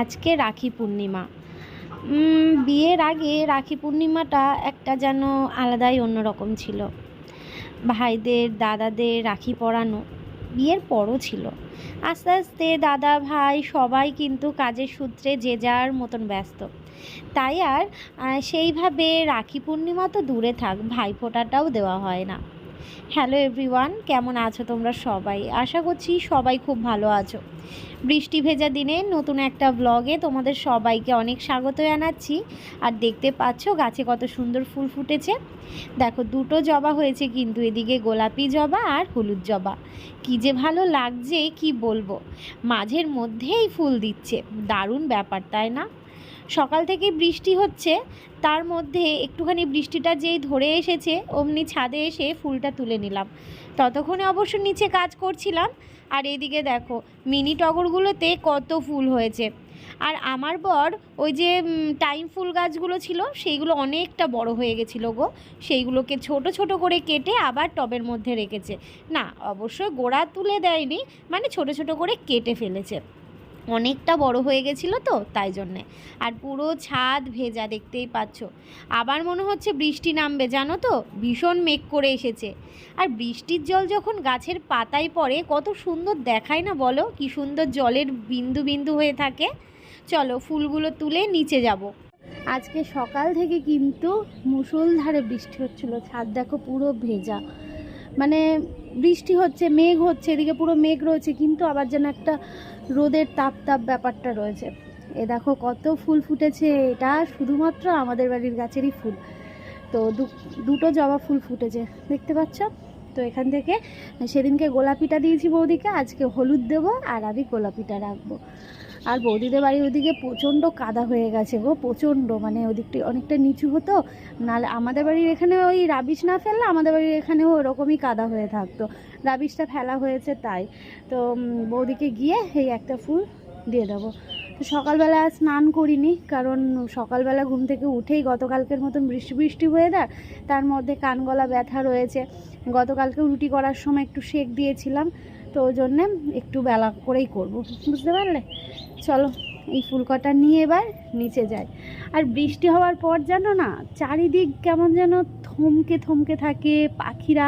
আজকে রাখি পূর্ণিমা। বিয়ের আগে রাখি পূর্ণিমাটা একটা যেন আলাদাই অন্যরকম ছিল। ভাইদের, দাদাদের রাখি পরানো বিয়ের পরও ছিল। আস্তে আস্তে দাদা, ভাই সবাই কিন্তু কাজের সূত্রে যে যার মতন ব্যস্ত। তাই আর সেইভাবে রাখি পূর্ণিমা তো দূরে থাক, ভাইফোঁটাটাও দেওয়া হয় না। হ্যালো এভরিওয়ান কেমন আছো তোমরা সবাই? আশা করছি সবাই খুব ভালো আছো। বৃষ্টি ভেজা দিনে নতুন একটা ব্লগে তোমাদের সবাইকে অনেক স্বাগত জানাচ্ছি। আর দেখতে পাচ্ছো গাছে কত সুন্দর ফুল ফুটেছে। দেখো, দুটো জবা হয়েছে কিন্তু এদিকে গোলাপি জবা আর হলুদ জবা। কী যে ভালো লাগছে, কি বলব? মাঝের মধ্যেই ফুল দিচ্ছে। দারুণ ব্যাপার, তাই না? সকাল থেকে বৃষ্টি হচ্ছে, তার মধ্যে একটুখানি বৃষ্টিটা যেই ধরে এসেছে, অমনি ছাদে এসে ফুলটা তুলে নিলাম। ততক্ষণে অবশ্য নিচে কাজ করছিলাম, আর এদিকে দেখো, মিনি টগরগুলোতে কত ফুল হয়েছে। আর আমার বর ওই যে টাইম ফুল গাছগুলো ছিল, সেইগুলো অনেকটা বড় হয়ে গেছিল গো। সেইগুলোকে ছোট ছোট করে কেটে আবার টবের মধ্যে রেখেছে। না অবশ্যই গোড়া তুলে দেয়নি মানে ছোট ছোট করে কেটে ফেলেছে। অনেকটা বড় হয়ে গেছিল তো তাই জন্যে। আর পুরো ছাদ ভেজা দেখতেই পাচ্ছ। আবার মনে হচ্ছে বৃষ্টি নামবে, জানো তো? ভীষণ মেঘ করে এসেছে। আর বৃষ্টির জল যখন গাছের পাতায় পড়ে, কত সুন্দর দেখায় না বলো? কি সুন্দর জলের বিন্দু বিন্দু হয়ে থাকে। চলো ফুলগুলো তুলে নিচে যাব। আজকে সকাল থেকে কিন্তু মুষলধারে বৃষ্টি হচ্ছিল। ছাদ দেখো পুরো ভেজা। মানে বৃষ্টি হচ্ছে, মেঘ হচ্ছে, এদিকে পুরো মেঘ রয়েছে, কিন্তু আবার যেন একটা রোদের তাপ তাপ ব্যাপারটা রয়েছে। এ দেখো কত ফুল ফুটেছে, এটা শুধুমাত্র আমাদের বাড়ির গাছেরই ফুল। তো দুটো জবা ফুল ফুটেছে, দেখতে পাচ্ছ? তো এখান থেকে সেদিনকে গোলাপিটা দিয়েছি বৌদিকে, আজকে হলুদ দেবো আর আমি গোলাপিটা রাখব। আর বৌদিদের বাড়ির ওদিকে প্রচণ্ড কাদা হয়ে গেছে গো, প্রচণ্ড। মানে ওদিকটি অনেকটা নিচু হতো। নাহলে আমাদের বাড়ির এখানে ওই রাবিশ না ফেললে আমাদের বাড়ির এখানেও ওরকমই কাদা হয়ে থাকতো। রাবিশটা ফেলা হয়েছে তাই। তো বৌদিকে গিয়ে এই একটা ফুল দিয়ে দেবো। তো সকালবেলা স্নান করিনি, কারণ সকালবেলা ঘুম থেকে উঠেই গতকালকের মতন বৃষ্টি বৃষ্টি ওয়েদার তার মধ্যে কান গলা ব্যথা রয়েছে। গতকালকে রুটি করার সময় একটু সেক দিয়েছিলাম। তো ওই জন্যে একটু বেলা করেই করব, বুঝতে পারলে? চলো, এই ফুল কটা নিয়ে এবার নিচে যাই। আর বৃষ্টি হওয়ার পর যেন না, চারিদিক কেমন যেন থমকে থমকে থাকে, পাখিরা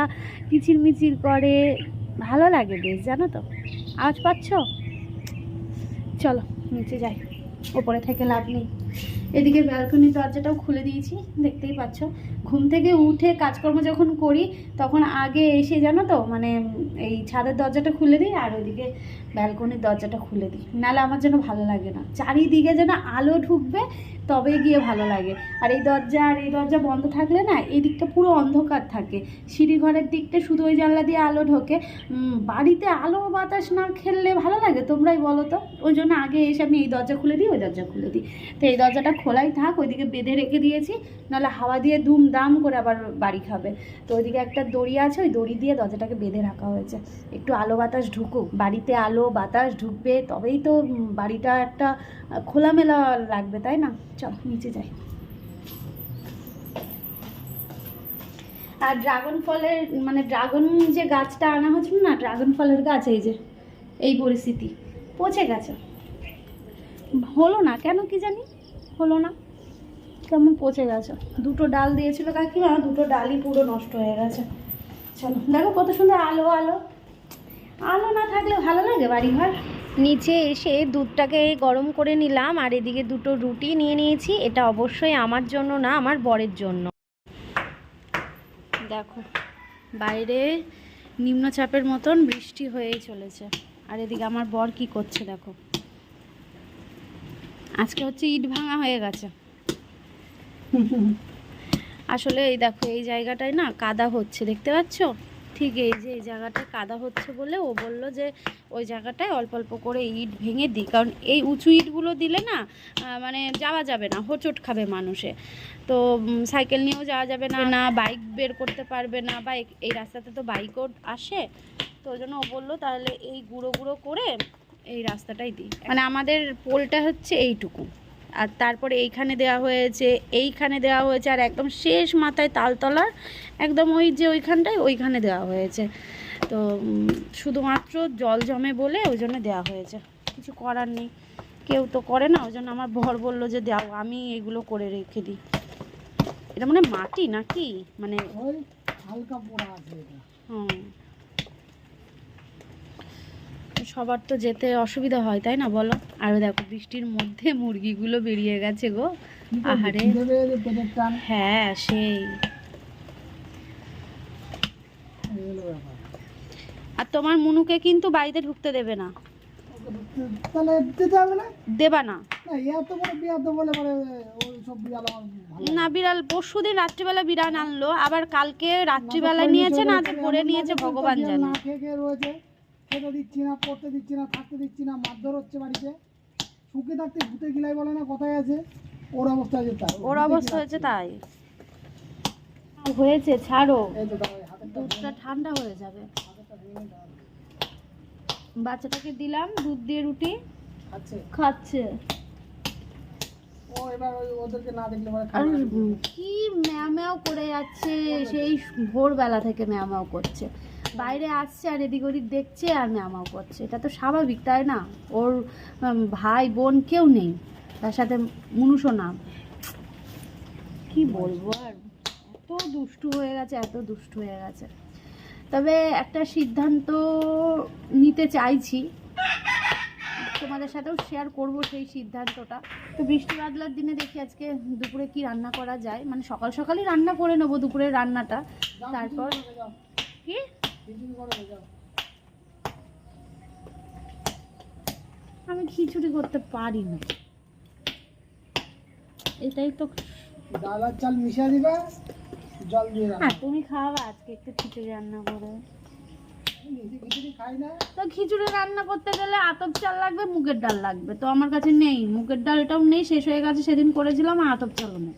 কিচিরমিচির করে। ভালো লাগে বেশ, জানো তো? আওয়াজ পাচ্ছ? চলো, নিচে যাই। ওপরে থেকে লাভ নেই। এদিকে ব্যালকনি দরজাটাও খুলে দিয়েছি, দেখতেই পাচ্ছ। ঘুম থেকে উঠে কাজকর্ম যখন করি, তখন আগে এসে জানো তো মানে এই ছাদের দরজাটা খুলে দিই আর ওইদিকে ব্যালকনির দরজাটা খুলে দিই। নাহলে আমার যেন ভালো লাগে না। চারিদিকে যেন আলো ঢুকবে, তবে গিয়ে ভালো লাগে। আর এই দরজা আর এই দরজা বন্ধ থাকলে না, এই দিকটা পুরো অন্ধকার থাকে। সিঁড়ি ঘরের দিকটা শুধু ওই জানলা দিয়ে আলো ঢোকে। বাড়িতে আলো বাতাস না খেললে ভালো লাগে? তোমরাই বলো তো। ওই জন্য আগে এসে আমি এই দরজা খুলে দিই, ওই দরজা খুলে দিই। তো এই দরজাটা খোলাই থাক, ওইদিকে বেঁধে রেখে দিয়েছি। নাহলে হাওয়া দিয়ে দুম দাম করে আবার বাড়ি খাবে। তো ওইদিকে একটা দড়ি আছে, ওই দড়ি দিয়ে দরজাটাকে বেঁধে রাখা হয়েছে। একটু আলো বাতাস ঢুকুক। বাড়িতে আলো বাতাস ঢুকবে, তবেই তো বাড়িটা একটা খোলামেলা লাগবে, তাই না? চল, নিচে যাই। আর ড্রাগন ফলের মানে ড্রাগন যে গাছটা আনা হচ্ছিল না, ড্রাগন ফলের গাছ, এই যে, এই পরিস্থিতি, পচে গেছে। হলো না, কেন কি জানি? হলো না। কেমন পচে গেছে। দুটো ডাল দিয়েছিল কাকিমা, দুটো ডালই পুরো নষ্ট হয়ে গেছে। চলো, দেখো কত সুন্দর আলো আলো। আলো না থাকলে ভালো লাগে বাড়িঘর? নিচে এসে দুধটাকে গরম করে নিলাম আর এদিকে দুটো রুটি নিয়ে নিয়েছি। এটা অবশ্যই আমার জন্য না আমার বরের জন্য। দেখো বাইরে নিম্নচাপের মতন বৃষ্টি হয়েই চলেছে। আর এদিকে আমার বর কি করছে দেখো। আজকে হচ্ছে ইট ভাঙা হয়ে গেছে। আসলে এই দেখো এই জায়গাটায় না কাদা হচ্ছে দেখতে পাচ্ছ? ঠিক এই যে, এই জায়গাটায় কাদা হচ্ছে বলে ও বলল যে, ওই জায়গাটায় অল্প অল্প করে ইট ভেঙে দিই। কারণ এই উঁচু ইটগুলো দিলে না মানে যাওয়া যাবে না, হোঁচট খাবে মানুষে। তো সাইকেল নিয়েও যাওয়া যাবে না না বাইক বের করতে পারবে না, বা এই- রাস্তাতে তো বাইকও আসে। তো ওই জন্য ও বলল, তাহলে এই গুঁড়ো গুঁড়ো করে এই রাস্তাটাই দিই। মানে আমাদের পোলটা হচ্ছে এইটুকু। আর তারপরে এইখানে দেওয়া হয়েছে এইখানে দেওয়া হয়েছে আর একদম শেষ মাথায় তালতলার একদম ওই যে ওইখানটায় ওইখানে দেওয়া হয়েছে। তো শুধুমাত্র জল জমে বলে ওই জন্য দেওয়া হয়েছে। কিছু করার নেই। কেউ তো করে না ওই জন্য আমার বর বলল যে দাও আমি এগুলো করে রেখে দিই। এটা মানে মাটি নাকি? মানে ওই হালকা পোড়া আছে হুম। সবার তো যেতে অসুবিধা হয় তাই না বলো? আর দেখো বৃষ্টির মধ্যে মুরগিগুলো বেরিয়ে গেছে গো। আহারে। হ্যাঁ সেই। আর তোমার মুনুকে কিন্তু বাড়িতে ঢুকতে দেবে না। দেবা না। না ইয়া তো বলে বিয়া তো বলে বলে ওই সব বিয়াল আমার ভালো না বিড়াল পরশু দিন রাত্রিবেলা বিড়াল আনলো আবার কালকে রাত্রিবেলা নিয়েছে না পরে নিয়েছে ভগবান জানে। খেতে দিচ্ছি না পড়তে দিচ্ছি না থাকতে দিচ্ছি না মারধর হচ্ছে বাড়িতে। সুখে থাকতে ভূতে গিলাই বলে না কথায় আছে। ওর অবস্থা আছে তাই। ওর অবস্থা হয়েছে তাই। হয়েছে ছাড়ো। দুধটা ঠান্ডা হয়ে যাবে। বাচ্চাটাকে দিলাম দুধ দিয়ে রুটি। খাচ্ছে। কি ম্যাও ম্যাও করে যাচ্ছে সেই ভোরবেলা থেকে ম্যাও করছে। বাইরে আসছে আর এদিক ওদিক দেখছে আর ম্যাও করছে। এটা তো স্বাভাবিক তাই না? ওর ভাই বোন কেউ নেই। তার সাথে মুনুষও না। কি বলব আর? এত দুষ্টু হয়ে গেছে এত দুষ্টু হয়ে গেছে। তবে একটা সিদ্ধান্ত নিতে চাইছি। তোমাদের সাথেও শেয়ার করব সেই সিদ্ধান্তটা। তো বৃষ্টি বাদলার দিনে দেখি আজকে দুপুরে কি রান্না করা যায়। মানে সকাল সকালই রান্না করে নেব দুপুরের রান্নাটা। তারপর কি। আমি খিচুড়ি করতে পারি না। এটাই তো ডাল আর চাল মিশিয়ে দিবা জল দিয়ে হ্যাঁ তুমি আজকে একটু খিচুড়ি রান্না করে। খিচুড়ি তো খিচুড়ি রান্না করতে গেলে আতপ চাল লাগবে মুগের ডাল লাগবে। তো আমার কাছে নেই মুগের ডালটাও নেই শেষ হয়ে গেছে সেদিন করেছিলাম আতপ চালও নেই।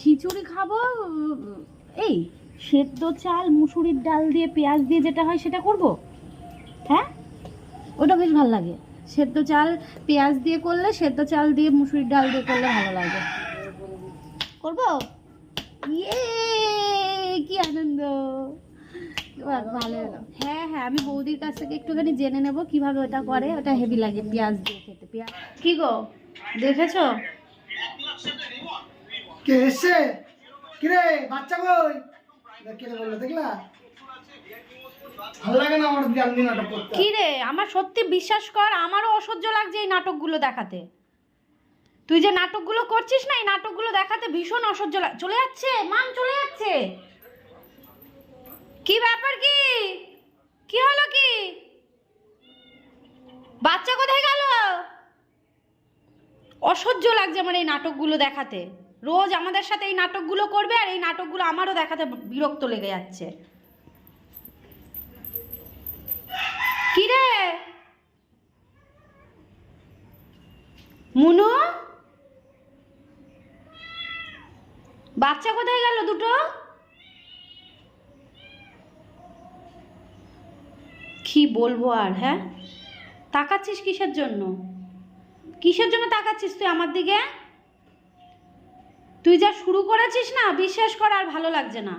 খিচুড়ি খাব এই সেদ্ধ চাল, মুসুরির ডাল দিয়ে পেঁয়াজ দিয়ে যেটা হয় সেটা করব? হ্যাঁ? ওটা বেশ ভালো লাগে। সেদ্ধ চাল, পেঁয়াজ দিয়ে করলে, সেদ্ধ চাল দিয়ে, মুসুরির ডাল দিয়ে করলে ভালো লাগে। করব? ইয়ে কি আনন্দ। ভালো হ্যাঁ হ্যাঁ আমি বৌদির কাছ থেকে একটুখানি জেনে নেব কীভাবে ওটা করে। ওটা হেভি লাগে পেঁয়াজ দিয়ে খেতে। পেঁয়াজ কি গো? দেখেছ? কে এসছে? কিরে, বাচ্চা কই? আমার সত্যি বিশ্বাস কর, আমারও অসহ্য লাগছে এই নাটকগুলো দেখাতে। তুই যে নাটকগুলো করছিস না, এই নাটকগুলো দেখাতে ভীষণ অসহ্য চলে যাচ্ছে চলে যাচ্ছে। কি ব্যাপার হলো কি? বাচ্চা কোথায় গেল? অসহ্য লাগছে আমার এই নাটকগুলো দেখাতে। রোজ আমাদের সাথে এই নাটকগুলো করবে আর এই নাটকগুলো আমারও দেখাতে বিরক্ত লেগে যাচ্ছে। কি রে মুনু? বাচ্চা কোথায় গেল দুটো? কি বলব আর হ্যাঁ? তাকাচ্ছিস কিসের জন্য? কিসের জন্য তাকাচ্ছিস তুই আমার দিকে? তুই যা শুরু করেছিস না, বিশ্বাস কর আর ভালো লাগছে না।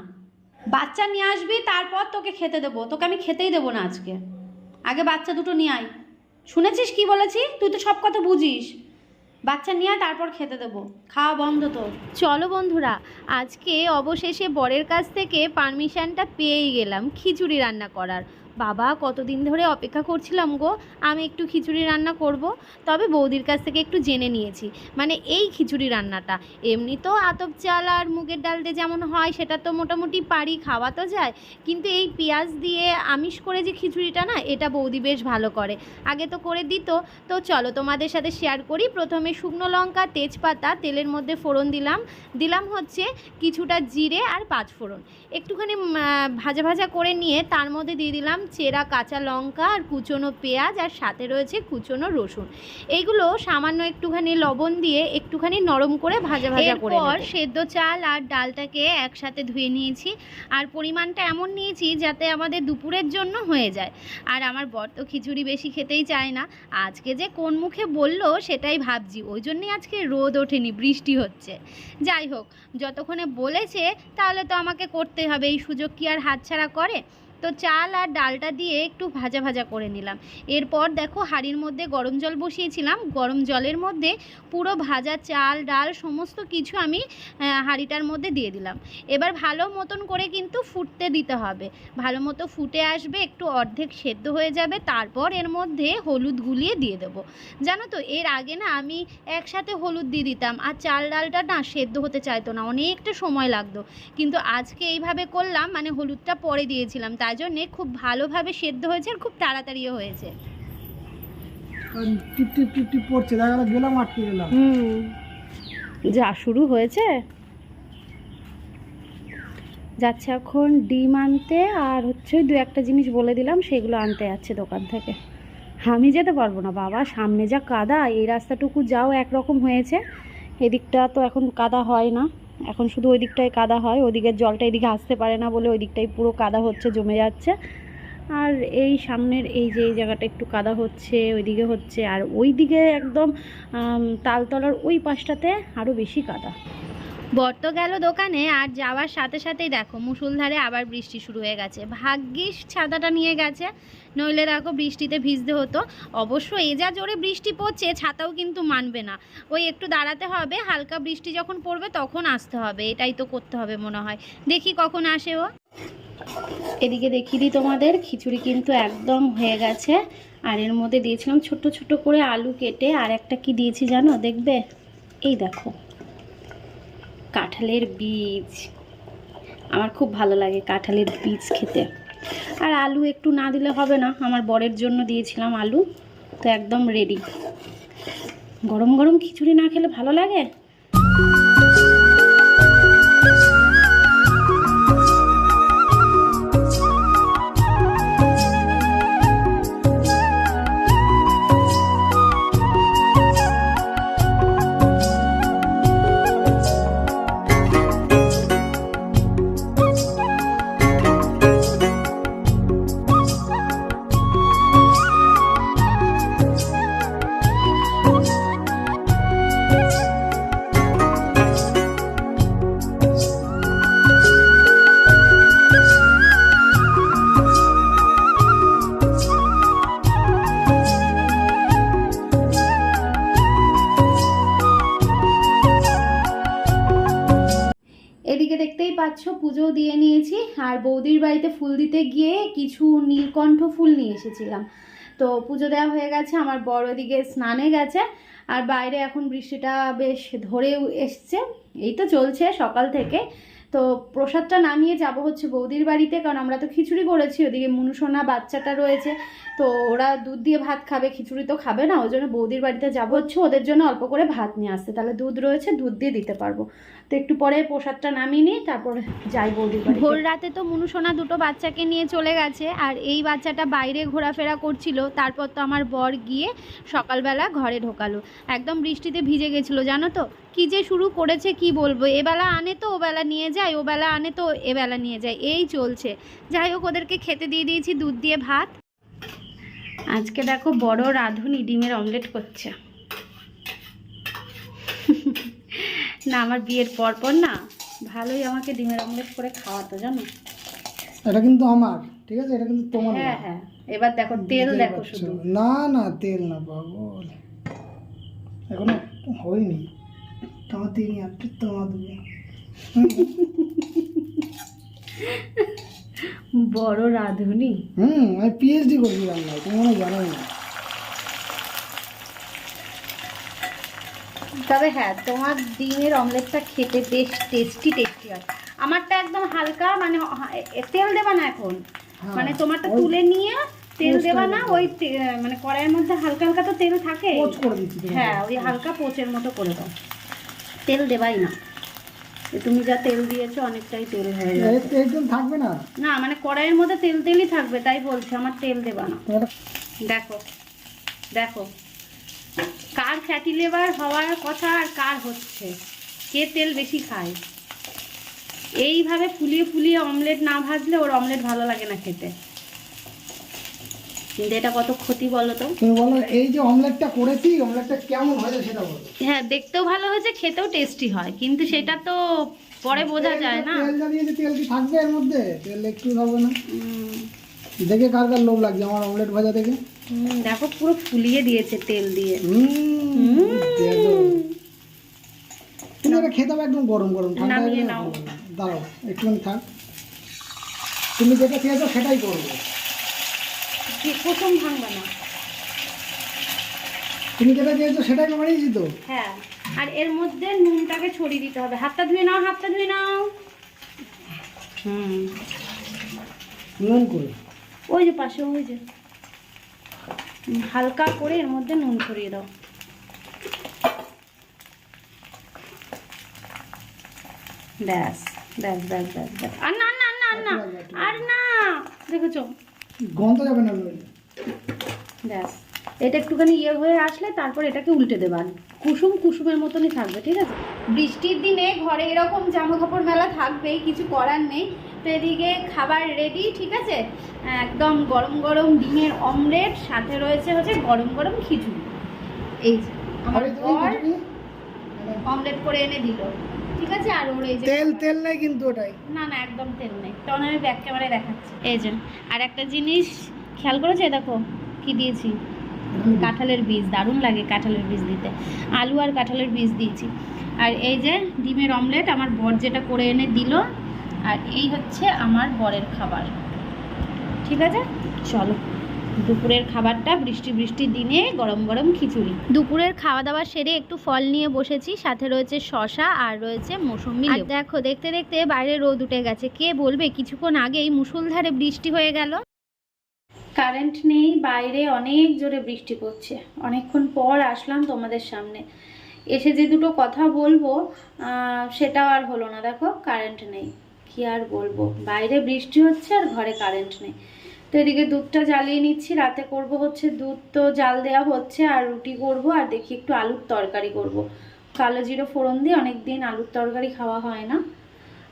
বাচ্চা নিয়ে আসবি, তারপর তোকে খেতে দেবো। তোকে আমি খেতেই দেবো না আজকে। আগে বাচ্চা দুটো নিয়ে আয়। শুনেছিস কি বলেছি? তুই তো সব কথা বুঝিস। বাচ্চা নিয়ে আয়, তারপর খেতে দেবো। খাওয়া বন্ধ তো। চলো বন্ধুরা, আজকে অবশেষে বরের কাছ থেকে পারমিশনটা পেয়েই গেলাম খিচুড়ি রান্না করার। বাবা, কতদিন ধরে অপেক্ষা করছিলাম গো, আমি একটু খিচুড়ি রান্না করব। তবে বৌদির কাছ থেকে একটু জেনে নিয়েছি। মানে এই খিচুড়ি রান্নাটা। এমনি তো আতপ চাল আর মুগের ডাল দিয়ে যেমন হয়, সেটা তো মোটামুটি পারি, খাওয়া তো যায়। কিন্তু এই পেঁয়াজ দিয়ে আমিষ করে যে খিচুড়িটা না, এটা বৌদি বেশ ভালো করে। আগে তো করে দিত। তো চলো তোমাদের সাথে শেয়ার করি। প্রথমে শুকনো লঙ্কা, তেজপাতা, তেলের মধ্যে ফোড়ন দিলাম। দিলাম হচ্ছে কিছুটা জিরে আর পাঁচ ফোড়ন একটুখানি ভাজা ভাজা করে নিয়ে তার মধ্যে দিয়ে দিলাম চেরা কাঁচা লঙ্কা আর কুচনো পেঁয়াজ আর সাথে রয়েছে কুচনো রসুন। এইগুলো সামান্য একটুখানি লবণ দিয়ে একটুখানি নরম করে ভাজা ভাজা করে এরপর সেদ্ধ চাল আর ডালটাকে একসাথে ধুয়ে নিয়েছি আর পরিমাণটা এমন নিয়েছি যাতে আমাদের দুপুরের জন্য হয়ে যায়। আর আমার বর তো খিচুড়ি বেশি খেতেই চায় না। আজকে যে কোন মুখে বলল সেটাই ভাবছি। ওই জন্যই আজকে রোদ ওঠেনি বৃষ্টি হচ্ছে। যাই হোক যতক্ষণে বলেছে তাহলে তো আমাকে করতে হবে। এই সুযোগ কি আর হাতছাড়া করে? তো চাল আর ডালটা দিয়ে একটু ভাজা ভাজা করে নিলাম। এরপর দেখো হাঁড়ির মধ্যে গরম জল বসিয়েছিলাম। গরম জলের মধ্যে পুরো ভাজা চাল, ডাল সমস্ত কিছু আমি হাঁড়িটার মধ্যে দিয়ে দিলাম। এবার ভালো মতন করে কিন্তু ফুটতে দিতে হবে। ভালো মতো ফুটে আসবে, একটু অর্ধেক সেদ্ধ হয়ে যাবে, তারপর এর মধ্যে হলুদ গুলিয়ে দিয়ে দেবো। জানো তো, এর আগে না আমি একসাথে হলুদ দিয়ে দিতাম, আর চাল, ডালটা না সেদ্ধ হতে চাইতো না, অনেকটা সময় লাগতো। কিন্তু আজকে এইভাবে করলাম মানে হলুদটা পরে দিয়েছিলাম, তাই জন্যে খুব ভালোভাবে সেদ্ধ হয়েছে আর খুব তাড়াতাড়িও হয়েছে। টিপ টিপ টিপ টিপ পড়ছে দেখা গেলো গেলাম আটকে গেলাম। হুম। যা শুরু হয়েছে। যাচ্ছে এখন ডিম আনতে আর হচ্ছে দু একটা জিনিস বলে দিলাম সেগুলো আনতে যাচ্ছে দোকান থেকে। আমি যেতে পারব না বাবা সামনে যা কাদা এই রাস্তাটুকু যাও একরকম হয়েছে। এদিকটা তো এখন কাদা হয় না। এখন শুধু ওই দিকটায় কাদা হয়, ওদিকের জলটা এদিকে আসতে পারে না বলে ওই দিকটাই পুরো কাদা হচ্ছে, জমে যাচ্ছে। আর এই সামনের এই যে এই জায়গাটা একটু কাদা হচ্ছে, ওইদিকে হচ্ছে, আর ওই দিকে একদম তালতলার ওই পাশটাতে আরও বেশি কাদা। বর্ত গেল দোকানে, আর যাওয়ার সাথে সাথেই দেখো মুসুলধারে আবার বৃষ্টি শুরু হয়ে গেছে। ভাগ্যিস ছাতাটা নিয়ে গেছে, নইলে দেখো বৃষ্টিতে ভিজতে হতো। অবশ্য এ যা জোরে বৃষ্টি পড়ছে, ছাতাও কিন্তু মানবে না। ওই একটু দাঁড়াতে হবে, হালকা বৃষ্টি যখন পড়বে তখন আসতে হবে, এটাই তো করতে হবে মনে হয়। দেখি কখন আসে ও। এদিকে দেখিয়ে দিই তোমাদের, খিচুড়ি কিন্তু একদম হয়ে গেছে। আর এর মধ্যে দিয়েছিলাম ছোট ছোট করে আলু কেটে, আর একটা কি দিয়েছি জানো? দেখবে? এই দেখো। কাঁঠালের বীজ। আমার খুব ভালো লাগে কাঁঠালের বীজ খেতে। আর আলু একটু না দিলে হবে না, আমার বরের জন্য দিয়েছিলাম আলু, তো একদম রেডি গরম গরম খিচুড়ি না খেলে ভালো লাগে? পুজো দিয়ে নিয়েছি আর বৌদির বাড়িতে ফুল দিতে গিয়ে কিছু নীলকণ্ঠ ফুল নিয়ে এসেছিলাম। তো পুজো দেওয়া হয়ে গেছে, আমার বড় দিকে স্নানে গেছে আর বাইরে এখন বৃষ্টিটা বেশ ধরেও এসছে। এই তো চলছে সকাল থেকে। তো প্রসাদটা নামিয়ে যাব হচ্ছে বৌদির বাড়িতে, কারণ আমরা তো খিচুড়ি করেছি, ওদিকে মুনুসোনা বাচ্চাটা রয়েছে, তো ওরা দুধ দিয়ে ভাত খাবে, খিচুড়ি তো খাবে না, ওই জন্য বৌদির বাড়িতে যাব হচ্ছে, ওদের জন্য অল্প করে ভাত নিয়ে আসতে। তাহলে দুধ রয়েছে, দুধ দিয়ে দিতে পারব। তো একটু পরে প্রসাদটা নামিয়ে নিই তারপর যাই বৌদির বাড়ি ভোর রাতে তো মুনুসোনা দুটো বাচ্চাকে নিয়ে চলে গেছে আর এই বাচ্চাটা বাইরে ঘোরাফেরা করছিল তারপর তো আমার বর গিয়ে সকালবেলা ঘরে ঢোকালো। একদম বৃষ্টিতে ভিজে গেছিল জানো তো? কি যে শুরু করেছে কি বলব? এবেলা আনে তো ওবেলা নিয়ে যায় ওবেলা আনে তো এবেলা নিয়ে যায় এই চলছে। যাই হোক ওদেরকে খেতে দিয়ে দিয়েছি দুধ দিয়ে ভাত। আজকে দেখো বড় রাঁধুনি ডিমের অমলেট করছে। না আমার বিয়ের পর পর না ভালোই আমাকে ডিমের অমলেট করে খাওয়াতো জানো? এটা কিন্তু আমার ঠিক আছে? এটা কিন্তু তোমার হ্যাঁ হ্যাঁ। এবার দেখো তেল দেখো শুধু। না না তেল না পাগল। এখনও হয়নি। তোমার তিন আর তোমার দুই বড় রাঁধুনি। হুম আমি পিএইচডি করছি রান্নায় তুমি মনে জানোই না। তবে হ্যাঁ তোমার ডিমের অমলেটটা খেতে বেশ টেস্টি টেস্টি হয়। আমারটা একদম হালকা মানে তেল দেবা না এখন। হ্যাঁ, মানে তোমারটা তুলে নিয়ে তেল দেবা না ওই মানে কড়াইয়ের মধ্যে হালকা হালকা তো তেল থাকে। হ্যাঁ ওই হালকা পোচের মতো করে দাও। তেল দেবাই না। তুমি যা তেল দিয়েছ অনেকটাই তেল হয়ে এই যাবে তেল থাকবে না? না মানে কড়াইয়ের মধ্যে তেল তেলই থাকবে তাই বলছি আমার তেল দেবা না। দেখো দেখো। কার ফ্যাটি লিভার হওয়ার কথা আর কার হচ্ছে? কে তেল বেশি খায়? এইভাবে ফুলিয়ে ফুলিয়ে অমলেট না ভাজলে ওর অমলেট ভালো লাগে না খেতে। কিন্তু এটা কত ক্ষতি বলো তো? তুমি বলো এই যে অমলেটটা করেছি অমলেটটা কেমন হয়েছে সেটা বলো। হ্যাঁ দেখতেও ভালো হয়েছে খেতেও টেস্টি হয় কিন্তু সেটা তো পরে বোঝা যায় না। তেল যা দিয়েছে তেল কি থাকবে এর মধ্যে? তেল একটু থাকবে না। দেখে কার কার লোভ লাগছে? আমার অমলেট ভাজা দেখে? দেখো পুরো ফুলিয়ে দিয়েছে তেল দিয়ে। কিন্তু এটা খেতে হবে একদম গরম গরম। ঠান্ডা। দাঁড়াও একটুখানি থাক। তুমি যেটা খেয়েছো সেটাই করবে। কি কুসুম ভাঙবে না। তুমি যেটা খেয়েছো সেটাই বানিয়েছি তো? হ্যাঁ আর এর মধ্যে নুনটাকে ছড়িয়ে দিতে হবে। হাতটা ধুয়ে নাও হাতটা ধুয়ে নাও। হুম। নুন করে ওই যে পাশে ওই যে। হালকা করে এর মধ্যে নুন ছড়িয়ে দাও। ব্যাস ব্যাস ব্যাস ব্যাস ব্যাস। আর না না না না আর না। দেখেছ? গন্ধ যাবে না ব্যাস। এটা একটুখানি ইয়ে হয়ে আসলে তারপর এটাকে উল্টে দেবেন কুসুম কুসুমের মতনই থাকবে ঠিক আছে? বৃষ্টির দিনে ঘরে এরকম জামা কাপড় মেলা থাকবেই কিছু করার নেই। তো এদিকে খাবার রেডি ঠিক আছে? একদম গরম গরম ডিমের অমলেট সাথে রয়েছে হচ্ছে গরম গরম খিচুড়ি। এই যে আমার বর অমলেট করে এনে দিল ঠিক আছে? আর ওর এই যে তেল তেল নেই কিন্তু ওটাই। না না একদম তেল নেই। তখন আমি ব্যাক ক্যামেরায় দেখাচ্ছি। এই যে আর একটা জিনিস খেয়াল করেছে দেখো কি দিয়েছি? কাঁঠালের বীজ দারুণ লাগে কাঁঠালের বীজ দিতে। আলু আর কাঁঠালের বীজ দিয়েছি। আর এই যে ডিমের অমলেট আমার বর যেটা করে এনে দিল আর এই হচ্ছে আমার বরের খাবার। ঠিক আছে? চলো। দুপুরের খাবারটা বৃষ্টি বৃষ্টির দিনে গরম গরম খিচুড়ি। দুপুরের খাওয়া দাওয়া সেরে একটু ফল নিয়ে বসেছি সাথে রয়েছে শশা আর রয়েছে মৌসুমি আর দেখো দেখতে দেখতে বাইরে রোদ উঠে গেছে। কে বলবে? কিছুক্ষণ আগেই মুষলধারে বৃষ্টি হয়ে গেল। কারেন্ট নেই বাইরে অনেক জোরে বৃষ্টি পড়ছে। অনেকক্ষণ পর আসলাম তোমাদের সামনে। এসে যে দুটো কথা বলব সেটাও আর হলো না। দেখো কারেন্ট নেই। কি আর বলব? বাইরে বৃষ্টি হচ্ছে আর ঘরে কারেন্ট নেই। তো এদিকে দুধটা জ্বালিয়ে নিচ্ছি, রাতে করব হচ্ছে দুধ তো জাল দেওয়া হচ্ছে আর রুটি করব আর দেখি একটু আলুর তরকারি করব। কালো জিরো ফোড়ন দিয়ে অনেক দিন আলুর তরকারি খাওয়া হয় না।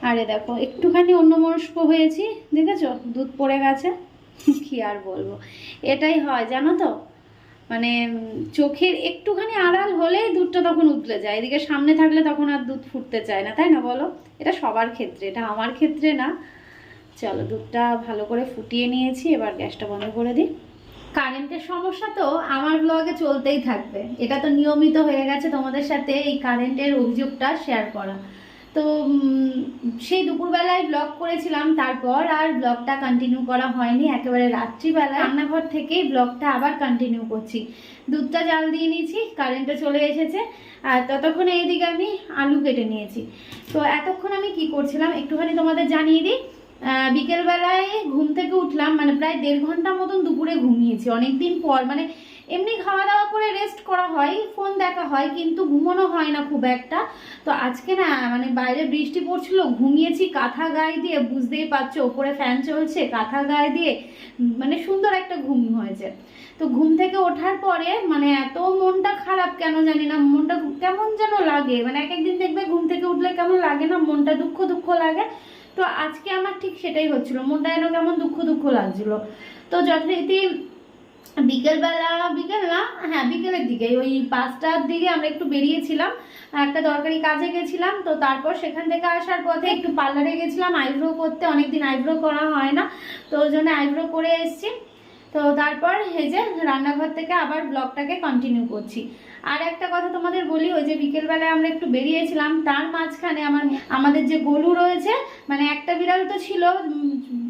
আরে দেখো, একটুখানি অন্যমনস্ক হয়েছি, দেখেছ? দুধ পড়ে গেছে, কি আর বলব? এটাই হয়, জানো তো? মানে চোখের একটুখানি আড়াল হলেই দুধটা তখন উতলে যায়। এদিকে সামনে থাকলে তখন আর দুধ ফুটতে চায় না, তাই না বলো? এটা সবার ক্ষেত্রে, এটা আমার ক্ষেত্রে না। চলো দুধটা ভালো করে ফুটিয়ে নিয়েছি, এবার গ্যাসটা বন্ধ করে দিই। কারেন্টের সমস্যা তো আমার ব্লগে চলতেই থাকবে। এটা তো নিয়মিত হয়ে গেছে তোমাদের সাথে এই কারেন্টের অভিযোগটা শেয়ার করা। তো সেই দুপুরবেলায় ব্লগ করেছিলাম। তারপর আর ব্লগটা কন্টিনিউ করা হয়নি। একেবারে রাত্রিবেলায় রান্নাঘর থেকেই ব্লগটা আবার কন্টিনিউ করছি। দুধটা জাল দিয়ে নিয়েছি কারেন্টও চলে এসেছে। আর ততক্ষণে এইদিকে আমি আলু কেটে নিয়েছি। তো এতক্ষণ আমি কি করছিলাম, একটুখানি তোমাদের জানিয়ে দিই। বিকেলবেলায় ঘুম থেকে উঠলাম মানে প্রায় দেড় ঘণ্টা মতন দুপুরে ঘুমিয়েছি। অনেকদিন পর মানে এমনি খাওয়া দাওয়া করে রেস্ট করা হয় ফোন দেখা হয়, কিন্তু ঘুমানো হয় না খুব একটা। তো আজকে না মানে বাইরে বৃষ্টি পড়ছিল, ঘুমিয়েছি, কাঁথা গায়ে দিয়ে, বুঝতেই পারছ, ওপরে ফ্যান চলছে, কাঁথা গায়ে দিয়ে মানে সুন্দর একটা ঘুম হয়েছে। তো ঘুম থেকে ওঠার পরে মানে এত মনটা খারাপ কেন জানি না, মনটা কেমন যেন লাগে মানে এক একদিন দেখবে ঘুম থেকে উঠলে কেমন লাগে না, মনটা দুঃখ দুঃখ লাগে। তো আজকে আমার ঠিক সেটাই হচ্ছিল, মনটা যেন কেমন দুঃখ দুঃখ লাগছিল। তো যথারীতি বিকেলবেলা বিকেল না হ্যাঁ বিকেলের দিকে। ওই পাঁচটার দিকে আমরা একটু বেরিয়েছিলাম, একটা দরকারি কাজে গেছিলাম, তো তারপর সেখান থেকে আসার পথে একটু পার্লারে গেছিলাম, আইব্রো করতে। অনেকদিন আইব্রো করা হয় না, তো ওই জন্য আইব্রো করে এসেছি। তো তারপর যে রান্নাঘর থেকে আবার ব্লগটাকে কন্টিনিউ করছি। আর একটা কথা তোমাদের বলি, ওই যে বিকেলবেলায় আমরা একটু বেরিয়েছিলাম, তার মাঝখানে আমার, আমাদের যে গলু রয়েছে মানে একটা বিড়াল তো ছিল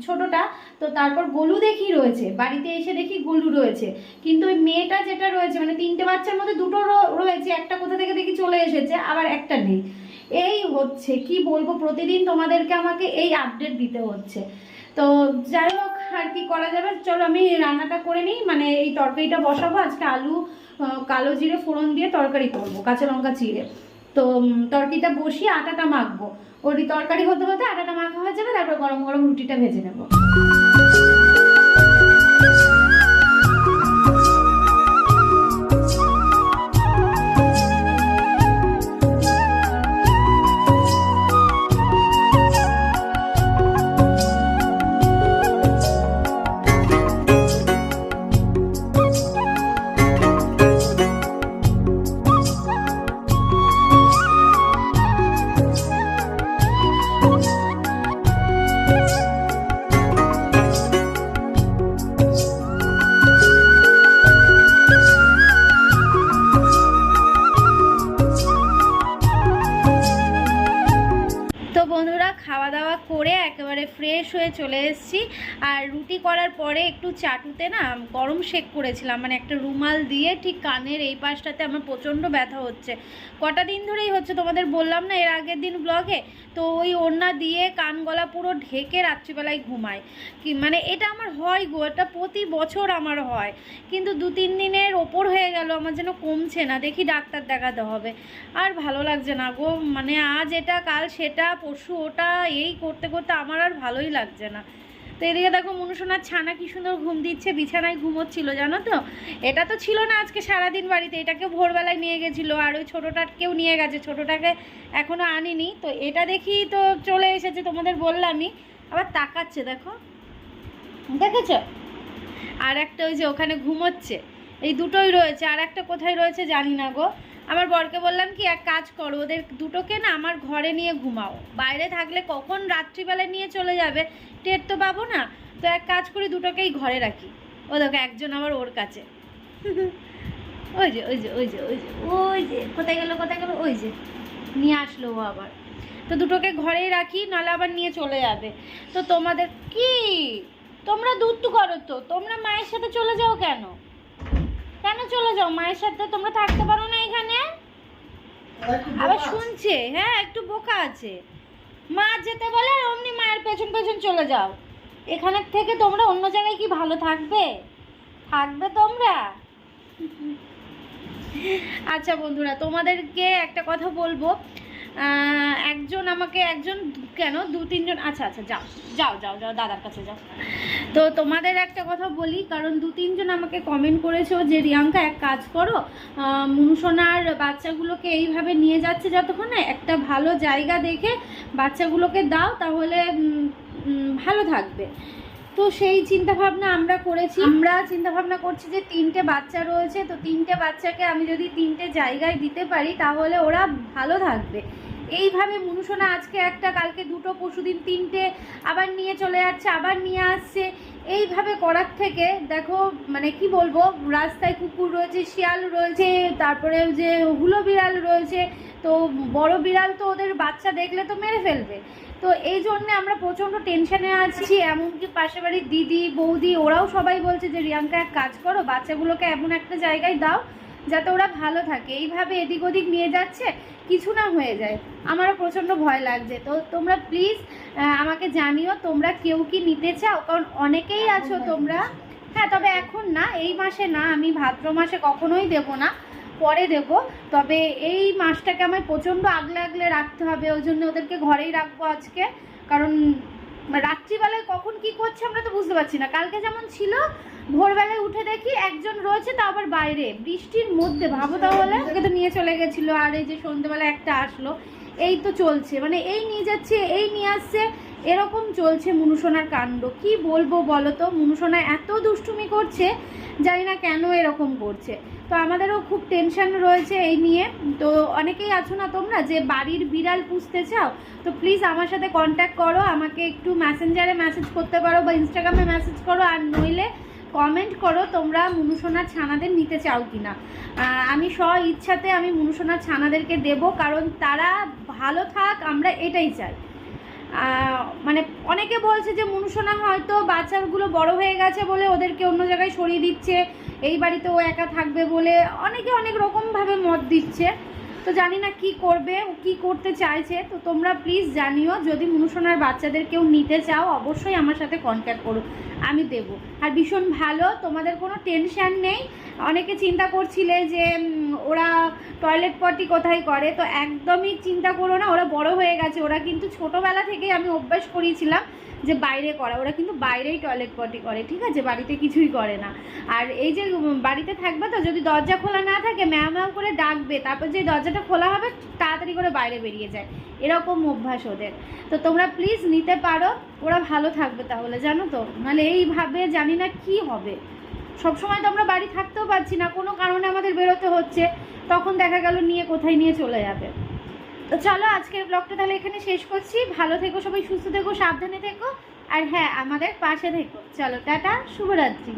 ছোটটা, তো তারপর গলু দেখি রয়েছে, বাড়িতে এসে দেখি গলু রয়েছে। কিন্তু ওই মেয়েটা যেটা রয়েছে মানে তিনটে বাচ্চার মধ্যে দুটো রয়েছে, একটা কোথা থেকে দেখি চলে এসেছে, আবার একটা নেই। এই হচ্ছে, কি বলব, প্রতিদিন তোমাদেরকে আমাকে এই আপডেট দিতে হচ্ছে। তো যাই হোক, আর কি করা যাবে? চলো আমি রান্নাটা করে নিই মানে এই তরকারিটা বসাবো, আজকে আলু কালো জিরে, ফোড়ন দিয়ে তরকারি করব, কাঁচা লঙ্কা, চিড়ে। তো তরকারিটা বসিয়ে আটাটা মাখবো। ওই তরকারি হতে হতে আটাটা মাখা হয়ে যাবে তারপর গরম গরম রুটিটা ভেজে নেব। শেক করেছিলাম মানে একটা রুমাল দিয়ে ঠিক কানের এই পাশটাতে আমার প্রচণ্ড ব্যথা হচ্ছে। কটা দিন ধরেই হচ্ছে তোমাদের বললাম না, এর আগের দিন ব্লগে তো ওই ওড়না দিয়ে কান গলা পুরো ঢেকে রাত্রিবেলায় ঘুমায়। কি মানে এটা আমার হয় গো, এটা প্রতি বছর আমার হয়। কিন্তু দু তিন দিনের ওপর হয়ে গেল, আমার যেন কমছে না, দেখি ডাক্তার দেখাতে হবে। আর ভালো লাগছে না গো মানে আজ এটা, কাল সেটা, পরশু ওটা, এই করতে করতে আমার আর ভালোই লাগছে না। তো এদিকে দেখো মনুষোনার ছানা কি সুন্দর ঘুম দিচ্ছে, বিছানায় ঘুমোচ্ছিল, জানো তো? এটা তো ছিল না আজকে সারাদিন বাড়িতে, এটাকে ভোরবেলায় নিয়ে গেছিল, আর ওই ছোটোটাকেও নিয়ে গেছে, ছোটোটাকে এখনও আনিনি। তো এটা দেখি তো চলে এসেছে, তোমাদের বললামই। আবার তাকাচ্ছে, দেখো। দেখেছ? আর একটা ওই যে ওখানে ঘুমোচ্ছে, এই দুটোই রয়েছে, আর একটা কোথায় রয়েছে জানি না গো। আমার বরকে বললাম কি, এক কাজ করো, ওদের দুটোকে না আমার ঘরে নিয়ে ঘুমাও। বাইরে থাকলে কখন রাত্রিবেলা নিয়ে চলে যাবে, টের তো পাবো না। তো এক কাজ করি, দুটোকেই ঘরে রাখি। ও দেখো, একজন আবার ওর কাছে। ওই যে ওই যে ওই যে ওই যে ওই যে, কোথায় গেলো কোথায় গেলো, ওই যে, নিয়ে আসলো ও আবার। তো দুটোকে ঘরেই রাখি, নাহলে আবার নিয়ে চলে যাবে। তো তোমাদের কি? তোমরা দুধ করো তো, তোমরা মায়ের সাথে চলে যাও কেন? কেন চলে যাও? মায়ের সাথে তোমরা থাকতে পারো না এখানে? আবার শুনছে। হ্যাঁ একটু বোকা আছে। মা যেতে বলে আর অমনি মায়ের পেছন পেছন চলে যাও। এখানের থেকে তোমরা অন্য জায়গায় কি ভালো থাকবে? থাকবে তোমরা? আচ্ছা বন্ধুরা তোমাদেরকে একটা কথা বলব। আমাকে একজন কেন? দু, তিনজন আচ্ছা আচ্ছা যাও যাও যাও যাও, দাদার কাছে যাও। তো তোমাদের একটা কথা বলি, কারণ দু, তিনজন আমাকে কমেন্ট করেছ যে, রিয়াঙ্কা, এক কাজ করো মুনুসোনার বাচ্চাগুলোকে এইভাবে নিয়ে যাচ্ছে যতক্ষণ একটা ভালো জায়গা দেখে বাচ্চাগুলোকে দাও, তাহলে ভালো থাকবে। তো সেই চিন্তা ভাবনা আমরা করেছি। আমরা চিন্তা ভাবনা করছি যে, তিনটে বাচ্চা রয়েছে, তো তিনটে বাচ্চাকে আমি যদি তিনটে জায়গায় দিতে পারি, তাহলে ওরা ভালো থাকবে। এইভাবে মনুষনা আজকে একটা, কালকে দুটো, পরশুদিন তিনটে, আবার নিয়ে চলে যাচ্ছে, আবার নিয়ে আসছে। এইভাবে করার থেকে, দেখো মানে কি বলব, রাস্তায় কুকুর রয়েছে, শিয়াল রয়েছে, তারপরে যে হুলো বিড়াল রয়েছে, তো বড় বিড়াল তো ওদের বাচ্চা দেখলে তো মেরে ফেলবে। তো এই জন্যে আমরা প্রচণ্ড টেনশনে আছি। এমনকি পাশে বাড়ির দিদি, বৌদি, ওরাও সবাই বলছে যে, রিয়াঙ্কা, এক কাজ করো, বাচ্চাগুলোকে এমন একটা জায়গায় দাও যাতে ওরা ভালো থাকে। এইভাবে এদিক ওদিক নিয়ে যাচ্ছে কিছু না হয়ে যায়। আমারও প্রচণ্ড ভয় লাগছে। তো তোমরা প্লিজ আমাকে জানিও তোমরা কেউ কি নিতে চাও? কারণ অনেকেই আছো তোমরা। হ্যাঁ তবে এখন না এই মাসে না আমি ভাদ্র মাসে কখনোই দেব না পরে দেব। তবে এই মাসটাকে আমায় প্রচণ্ড আগলে আগলে রাখতে হবে। ওই জন্য ওদেরকে ঘরেই রাখব আজকে। কারণ রাত্রিবেলায় কখন কি করছে আমরা তো বুঝতে পারছি না। কালকে যেমন ছিল ভোরবেলায় উঠে দেখি একজন রয়েছে তা আবার বাইরে। বৃষ্টির মধ্যে ভাবো তাহলে। ওকে তো নিয়ে চলে গেছিল আর এই যে সন্ধ্যেবেলা একটা আসলো এই তো চলছে। মানে এই নিয়ে যাচ্ছে এই নিয়ে আসছে এরকম চলছে মুনুসোনার কাণ্ড। কি বলব বলো তো মুনুসোনা এত দুষ্টুমি করছে, জানি না কেন এরকম করছে। তো আমাদেরও খুব টেনশন রয়েছে এই নিয়ে। তো অনেকেই আছো না তোমরা যে বাড়ির বিড়াল পুষতে চাও? তো প্লিজ আমার সাথে কন্ট্যাক্ট করো, আমাকে একটু মেসেঞ্জারে মেসেজ করতে পারো বা ইনস্টাগ্রামে মেসেজ করো। আর নইলে কমেন্ট করো তোমরা মুনুসোনার ছানাদের নিতে চাও কি না আমি স্ব ইচ্ছাতে আমি মুনুসোনার ছানাদেরকে দেব, কারণ তারা ভালো থাক, আমরা এটাই চাই। মানে অনেকে বলছে যে মনুষনা হয়তো বাচ্চাগুলো বড় হয়ে গেছে বলে ওদেরকে অন্য জায়গায় সরিয়ে দিচ্ছে, এই বাড়িতে ও একা থাকবে বলে অনেকে অনেক রকমভাবে মত দিচ্ছে। তো জানি না কি করবে কি করতে চাইছে, তো তোমরা প্লিজ জানিও, যদি মনুষনার বাচ্চাদের কেউ নিতে চাও, অবশ্যই আমার সাথে কন্ট্যাক্ট করো, আমি দেব। আর ভীষণ ভালো, তোমাদের কোনো টেনশন নেই। অনেকে চিন্তা করছিলে যে ওরা টয়লেট পটি কোথায় করে, তো একদমই চিন্তা করো না, ওরা বড় হয়ে গেছে, ওরা কিন্তু ছোটোবেলা থেকেই আমি অভ্যাস করিয়েছিলাম যে বাইরে করা, ওরা কিন্তু বাইরেই টয়লেট পটি করে, ঠিক আছে? বাড়িতে কিছুই করে না। আর এই যে বাড়িতে থাকবে তো, যদি দরজা খোলা না থাকে, ম্যাও ম্যাও করে ডাকবে, তারপর যে দরজাটা খোলা হবে, তাড়াতাড়ি করে বাইরে বেরিয়ে যায়। এরকম অভ্যাস ওদের। তো তোমরা প্লিজ নিতে পারো, ওরা ভালো থাকবে তাহলে, জানো তো? নাহলে এইভাবে জানি না কি হবে। সবসময় তো আমরা বাড়ি থাকতেও পারছি না, কোনো কারণে আমাদের বেরোতে হচ্ছে, তখন দেখা গেল নিয়ে কোথায় নিয়ে চলে যাবে। তো চলো আজকের ব্লগটা তাহলে এখানে শেষ করছি। ভালো থেকো সবাই, সুস্থ থেকো, সাবধানে থেকো। আর হ্যাঁ আমাদের পাশে থেকো। চলো, টাটা, শুভরাত্রি।